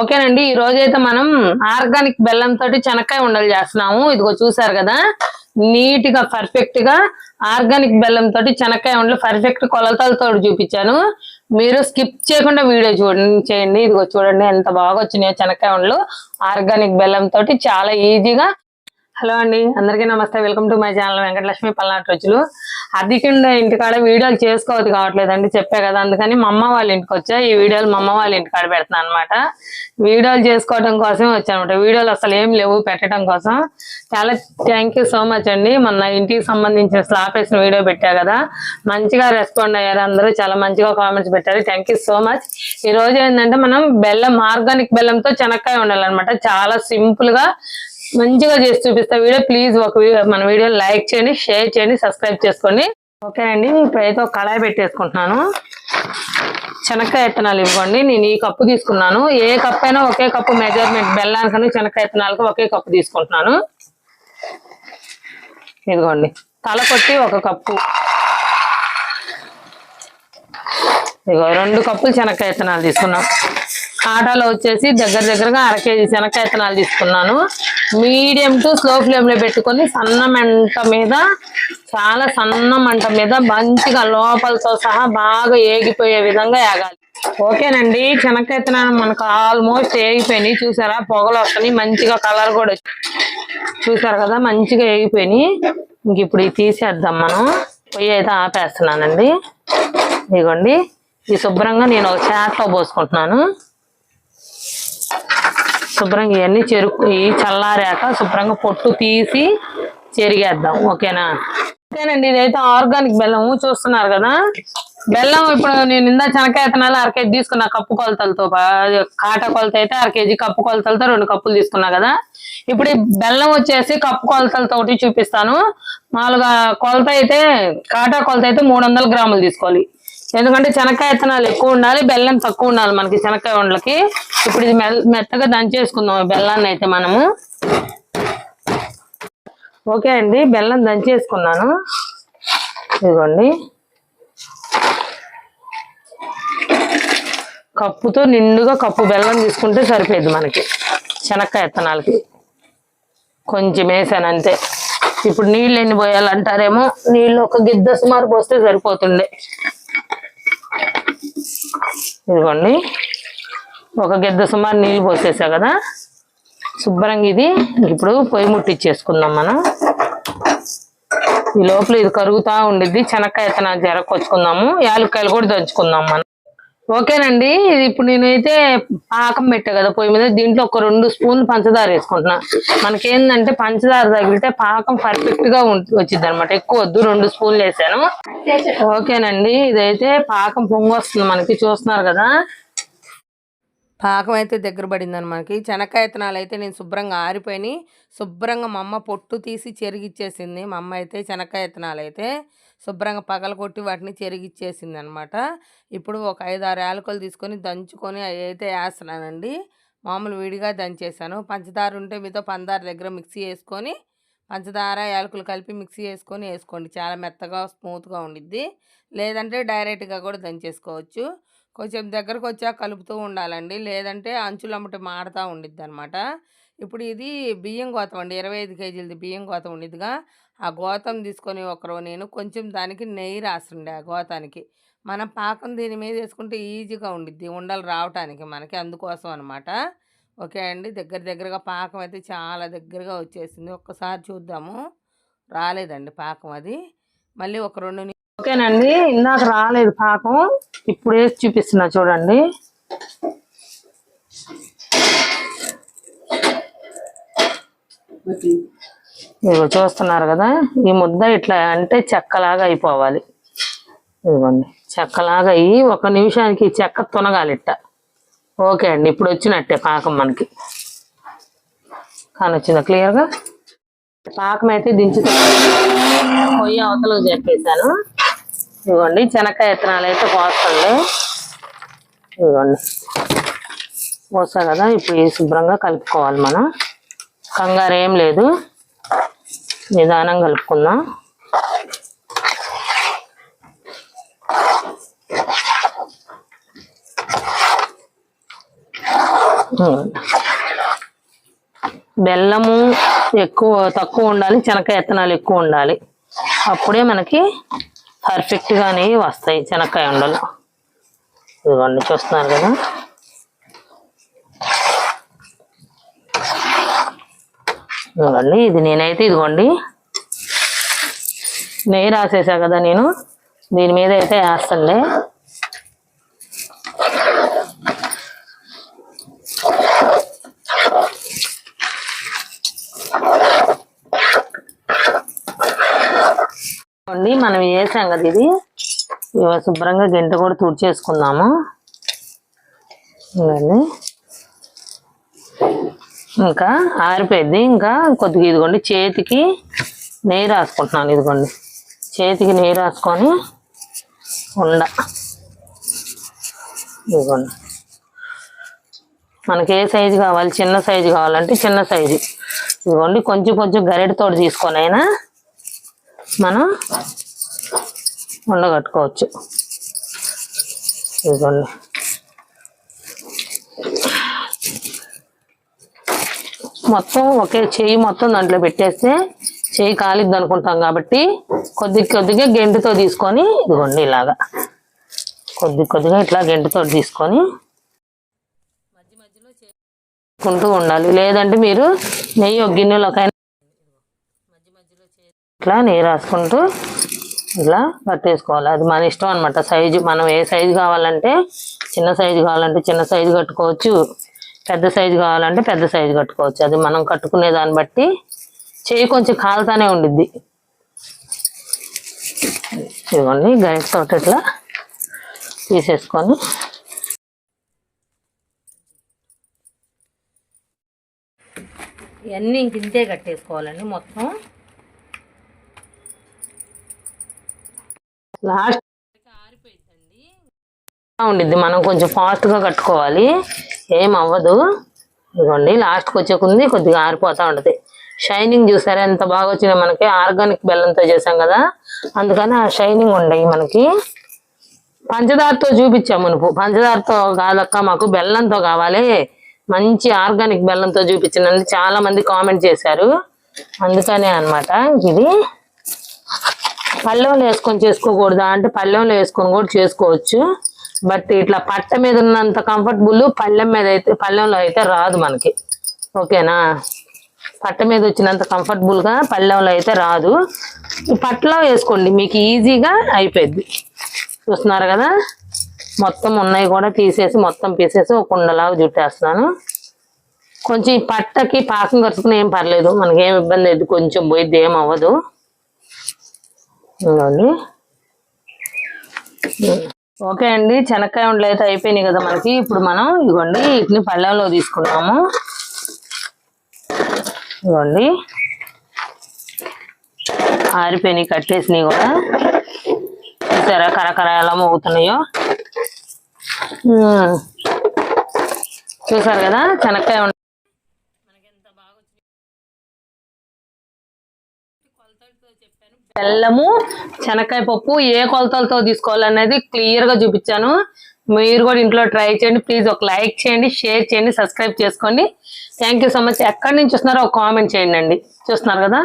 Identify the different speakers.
Speaker 1: ఓకేనండి ఈ రోజైతే మనం ఆర్గానిక్ బెల్లం తోటి చెనక్కాయ ఉండలు చేస్తున్నాము. ఇదిగో చూసారు కదా నీట్గా పర్ఫెక్ట్గా ఆర్గానిక్ బెల్లం తోటి చెనక్కాయ ఉండలు పర్ఫెక్ట్ కొలతలతో చూపించాను. మీరు స్కిప్ చేయకుండా వీడియో చూడండి చేయండి. ఇదిగో చూడండి ఎంత బాగా వచ్చినాయో చెనక్కాయ ఉండలు. ఆర్గానిక్ బెల్లం తోటి చాలా ఈజీగా హలో అండి అందరికీ నమస్తే. Welcome to my channel Venkatalakshmi పల్నాటి రోజులు అధికంగా ఇంటికాడ వీడియోలు చేసుకోవద్దు కావట్లేదండి చెప్పే కదా. అందుకని మా అమ్మ వాళ్ళ ఇంటికి వచ్చా. ఈ వీడియోలు మా అమ్మ వాళ్ళ ఇంటికాడ పెడుతున్నాను అనమాట వీడియోలు చేసుకోవడం కోసం వచ్చానమాట వీడియోలు అసలు ఏం లేవు పెట్టడం కోసం. చాలా థ్యాంక్ యూ సో మచ్ అండి. మొన్న ఇంటికి సంబంధించిన స్లాప్ వేసిన వీడియో పెట్టా కదా. మంచిగా రెస్పాండ్ అయ్యారు అందరూ. చాలా మంచిగా కామెంట్స్ పెట్టారు. థ్యాంక్ యూ సో మచ్ ఈ రోజు ఏంటంటే మనం బెల్లం ఆర్గానిక్ బెల్లంతో చెనక్కాయ ఉండాలన్నమాట చాలా సింపుల్గా మంచిగా చేసి చూపిస్తా వీడియో. ప్లీజ్ ఒక వీడియో మన వీడియో లైక్ చేయండి షేర్ చేయండి సబ్స్క్రైబ్ చేసుకోండి. ఓకేనండి ఇప్పుడైతే ఒక కళాయి పెట్టేసుకుంటున్నాను. శనక్కాయ విత్తనాలు ఇవ్వండి. నేను ఈ కప్పు తీసుకున్నాను. ఏ కప్పు అయినా ఒకే కప్పు మెజర్మెంట్ బెల్లానికని శనక్కాయ విత్తనాలకు ఒకే కప్పు తీసుకుంటున్నాను. ఇదిగోండి తల కొట్టి ఒక కప్పు. ఇదిగో రెండు కప్పులు శనక్కాయ విత్తనాలు తీసుకున్నాం. ఆటాలో వచ్చేసి దగ్గర దగ్గరగా అర కేజీ శనక్కాయ విత్తనాలు తీసుకున్నాను. మీడియం టు స్లో ఫ్లేమ్లో పెట్టుకొని సన్న మంట మీద చాలా సన్న మంట మీద మంచిగా లోపలతో సహా బాగా ఏగిపోయే విధంగా ఏగాలి. ఓకేనండి శనక్కాయ విత్తనాలు మనకు ఆల్మోస్ట్ ఏగిపోయినాయి. చూసారా? పొగలు వస్తున్నాయి. మంచిగా కలర్ కూడా చూసారు కదా? మంచిగా ఏగిపోయినాయి. ఇంక ఇప్పుడు ఇది తీసేద్దాం మనం. పొయ్యి అయితే ఆపేస్తున్నానండి. ఇదిగోండి. ఈ శుభ్రంగా నేను ఒక చేత్తో పోసుకుంటున్నాను. శుభ్రంగా ఇవన్నీ చెరుకు ఇవి చల్లారాక శుభ్రంగా పొట్టు తీసి చెరిగేద్దాం. ఓకేనా? ఓకేనండి ఇదైతే ఆర్గానిక్ బెల్లం చూస్తున్నారు కదా? బెల్లం ఇప్పుడు నేను ఇందా చెనక్కాయ విత్తనాలు అర కేజీ తీసుకున్నా కప్పు కొలతలతో పా- కాటా కొలత అయితే అర కేజీ కప్పు కొలతలతో రెండు కప్పులు తీసుకున్నా కదా? ఇప్పుడు బెల్లం వచ్చేసి కప్పు కొలతలతోటి చూపిస్తాను. మామూలుగా కొలత అయితే కాటా కొలత అయితే మూడు వందల గ్రాములు తీసుకోవాలి. ఎందుకంటే శనక్కాయ విత్తనాలు ఎక్కువ ఉండాలి బెల్లం తక్కువ ఉండాలి మనకి శనక్కాయ వండలకి. ఇప్పుడు ఇది మెత్తగా దంచేసుకుందాం బెల్లాన్ని అయితే మనము. ఓకే అండి బెల్లం దంచేసుకున్నాను ఇదిగోండి. కప్పుతో నిండుగా కప్పు బెల్లం తీసుకుంటే సరిపోయేది మనకి. శనక్కాయ విత్తనాలకి. కొంచెం వేసాను అంతే. ఇప్పుడు నీళ్ళు ఎన్ని పోయాలంటారేమో? నీళ్ళు ఒక గిద్ద సుమారు పోస్తే సరిపోతుండే. ఇదిగోండి. ఒక గెద్ద సుమారు నీళ్ళు పోసేసా కదా? శుభ్రంగా ఇది ఇప్పుడు పొయ్యి ముట్టించేసుకుందాం మనం. ఈ లోపల ఇది కరుగుతా ఉండిద్ది. శనక్కాయ విత్తనాలు జరగకొచ్చుకుందాము. యాలుక్కాయలు కూడా దంచుకుందాం మనం. ఓకేనండి. ఇది ఇప్పుడు నేనైతే పాకం పెట్టా కదా పొయ్యి మీద. దీంట్లో ఒక రెండు స్పూన్లు పంచదార వేసుకుంటున్నా. మనకేందంటే పంచదార తగిలితే పాకం పర్ఫెక్ట్గా వచ్చింది అనమాట ఎక్కువ వద్దు. రెండు స్పూన్లు వేసాను. ఓకేనండి. ఇదైతే పాకం పొంగు వస్తుంది మనకి. చూస్తున్నారు కదా?
Speaker 2: పాకం అయితే దగ్గర పడిందని మనకి. శనక్కాయ విత్తనాలు అయితే నేను శుభ్రంగా ఆరిపోయినాయి శుభ్రంగా మా అమ్మ పొట్టు తీసి చెరిగిచ్చేసింది. మా అమ్మ అయితే శనక్కాయ విత్తనాలు అయితే శుభ్రంగా పగల కొట్టి వాటిని చెరిగిచ్చేసింది అనమాట ఇప్పుడు ఒక ఐదు ఆరు యాలకులు తీసుకొని దంచుకొని అవి అయితే వేస్తున్నానండి. మామూలు విడిగా దంచేసాను పంచదార ఉంటే మీతో పంచదార దగ్గర మిక్సీ వేసుకొని పంచదార యాలకులు కలిపి మిక్సీ వేసుకొని వేసుకోండి. చాలా మెత్తగా స్మూత్గా ఉండిద్ది. లేదంటే డైరెక్ట్గా కూడా దంచేసుకోవచ్చు. కొంచెం దగ్గరకు వచ్చాక కలుపుతూ ఉండాలండి. లేదంటే అంచులమ్మటి మారుతూ మాడుతూ ఉండిద్ది అనమాట ఇప్పుడు ఇది బియ్యం గోతం అండి. ఇరవై ఐదు కేజీలది బియ్యం గోతం ఉండిద్దిగా. ఆ గోతం తీసుకొని ఒకరు నేను కొంచెం దానికి నెయ్యి రాసిండే ఆ గోతానికి. మనం పాకం దీని మీద వేసుకుంటే ఈజీగా ఉండిద్ది ఉండలు రావటానికి మనకి అందుకోసం అనమాట. ఓకే అండి. దగ్గర దగ్గరగా పాకం అయితే చాలా దగ్గరగా వచ్చేసింది. ఒక్కసారి చూద్దాము. రాలేదండి పాకం అది. మళ్ళీ ఒక రెండు
Speaker 1: ఓకేనండి ఇందాక రాలేదు పాకం ఇప్పుడు వేసి చూపిస్తున్నా చూడండి. ఇదిగో చూస్తున్నారు కదా ఈ ముద్ద ఇట్లా అంటే చెక్కలాగా అయిపోవాలి. ఇదిగోండి. చెక్కలాగా అయ్యి ఒక నిమిషానికి చెక్క తునగాలి ఇట్ట ఓకే అండి ఇప్పుడు వచ్చినట్టే పాకం మనకి. కానీ వచ్చిందా క్లియర్గా? పాకం అయితే దించుతా. పొయ్యి అవతలకు చెప్పేశాను. ఇదిగోండి శనక్కాయ విత్తనాలు అయితే కోస్తండి ఇదిగోండి. పోసా కదా ఇప్పుడు శుభ్రంగా కలుపుకోవాలి మనం. కంగారు ఏం లేదు. నిదానం కలుపుకుందాం. బెల్లము ఎక్కువ తక్కువ ఉండాలి శనక్కాయ ఎత్తనాలు ఎక్కువ ఉండాలి. అప్పుడే మనకి పర్ఫెక్ట్ గానే వస్తాయి శనక్కాయ ఉండలు. ఇదిగోండి చూస్తున్నారు కదా. ఇదిగోండి ఇది నేనైతే ఇదిగోండి. నెయ్యి రాసేసా కదా నేను. దీని మీద అయితే వేస్తానులే. అండి మనం వేసాం కదా ఇది? శుభ్రంగా గంట కూడా తుడిచేసుకుందాము ఇవన్నీ ఇంకా ఆరిపోయింది. ఇంకా కొద్దిగా ఇదిగోండి చేతికి నెయ్యి రాసుకుంటున్నాను ఇదిగోండి. చేతికి నెయ్యి రాసుకొని ఉండ. ఇదిగోండి. మనకి ఏ సైజు కావాలి? చిన్న సైజు కావాలంటే చిన్న సైజు. ఇదిగోండి కొంచెం కొంచెం గరిటతో తీసుకొని అయినా మనం ఉండగట్టుకోవచ్చు. ఇదిగోండి. మొత్తం ఒకే చెయ్యి మొత్తం దాంట్లో పెట్టేస్తే చెయ్యి కాలిద్ది అనుకుంటాం కాబట్టి కొద్ది కొద్దిగా గెంటుతో తీసుకొని ఇదిగోండి ఇలాగా. కొద్ది కొద్దిగా ఇట్లా గెంటుతో తీసుకొని కుంటూ ఉండాలి. లేదంటే మీరు నెయ్యి ఒక గిన్నెలోకైనా ఇట్లా నెయ్యి రాసుకుంటూ ఇట్లా పట్టేసుకోవాలి అది మన ఇష్టం అనమాట సైజు మనం ఏ సైజు కావాలంటే చిన్న సైజు కావాలంటే చిన్న సైజు కట్టుకోవచ్చు. పెద్ద సైజు కావాలంటే పెద్ద సైజు కట్టుకోవచ్చు. అది మనం కట్టుకునే దాన్ని బట్టి చేయి కొంచెం కాలుతానే ఉండిద్ది. ఇదిగోండి గైడ్ తోట ఇట్లా తీసేసుకొని. ఇవన్నీ ఇంక ఇంతే కట్టేసుకోవాలండి మొత్తం. లాస్ట్ ఉండిద్ది మనం కొంచెం fast గా కట్టుకోవాలి. ఏం అవ్వదు. ఇదిగోండి లాస్ట్కి వచ్చే కొంది కొద్దిగా ఆరిపోతా ఉంటది. షైనింగ్ చూసారా? ఎంత బాగా వచ్చినాయి మనకి. ఆర్గానిక్ బెల్లంతో చేసాం కదా. అందుకని ఆ షైనింగ్ ఉండయి మనకి. పంచదారతో చూపించాం మనకు పంచదారతో కాదక్క మాకు బెల్లంతో కావాలి. మంచి ఆర్గానిక్ బెల్లంతో చూపించిందని చాలా మంది కామెంట్ చేశారు. అందుకనే అన్నమాట ఇది. పళ్ళెంలో వేసుకొని చేసుకోకూడదా? అంటే పళ్ళెంలో వేసుకొని కూడా చేసుకోవచ్చు. బట్ ఇట్లా పట్ట మీద ఉన్నంత కంఫర్టబుల్ పళ్ళెం మీద అయితే పళ్ళెంలో అయితే రాదు మనకి. ఓకేనా? పట్ట మీద వచ్చినంత కంఫర్టబుల్గా పళ్ళెంలో అయితే రాదు. పట్టలో వేసుకోండి మీకు ఈజీగా అయిపోద్ది చూస్తున్నారు కదా? మొత్తం ఉన్నాయి కూడా తీసేసి మొత్తం పీసేసి ఒక కుండలాగా జుట్టేస్తున్నాను కొంచెం పట్టకి పాకం కరుచుకుని ఏం పర్లేదు మనకేం ఇబ్బంది అయితే కొంచెం పోయిద్ది ఏం అవ్వదు. ఇదిగోండి ఓకే అండి శనక్కాయ ఉండలు అయితే అయిపోయినాయి కదా మనకి. ఇప్పుడు మనం ఇదిగోండి వీటిని పళ్ళెంలో తీసుకున్నాము ఇదిగోండి ఆరిపోయినాయి కట్టేసినాయి కూడా. చూసారా కరకర ఎలా మోగుతున్నాయో. చూసారు కదా శనక్కాయ బెల్లము శనక్కాయ పప్పు ఏ కొలతలతో తీసుకోవాలనేది క్లియర్గా చూపించాను. మీరు కూడా ఇంట్లో ట్రై చేయండి. ప్లీజ్ ఒక లైక్ చేయండి షేర్ చేయండి సబ్స్క్రైబ్ చేసుకోండి. థ్యాంక్ యూ సో మచ్ ఎక్కడి నుంచి చూస్తున్నారో ఒక కామెంట్ చేయండి చూస్తున్నారు కదా?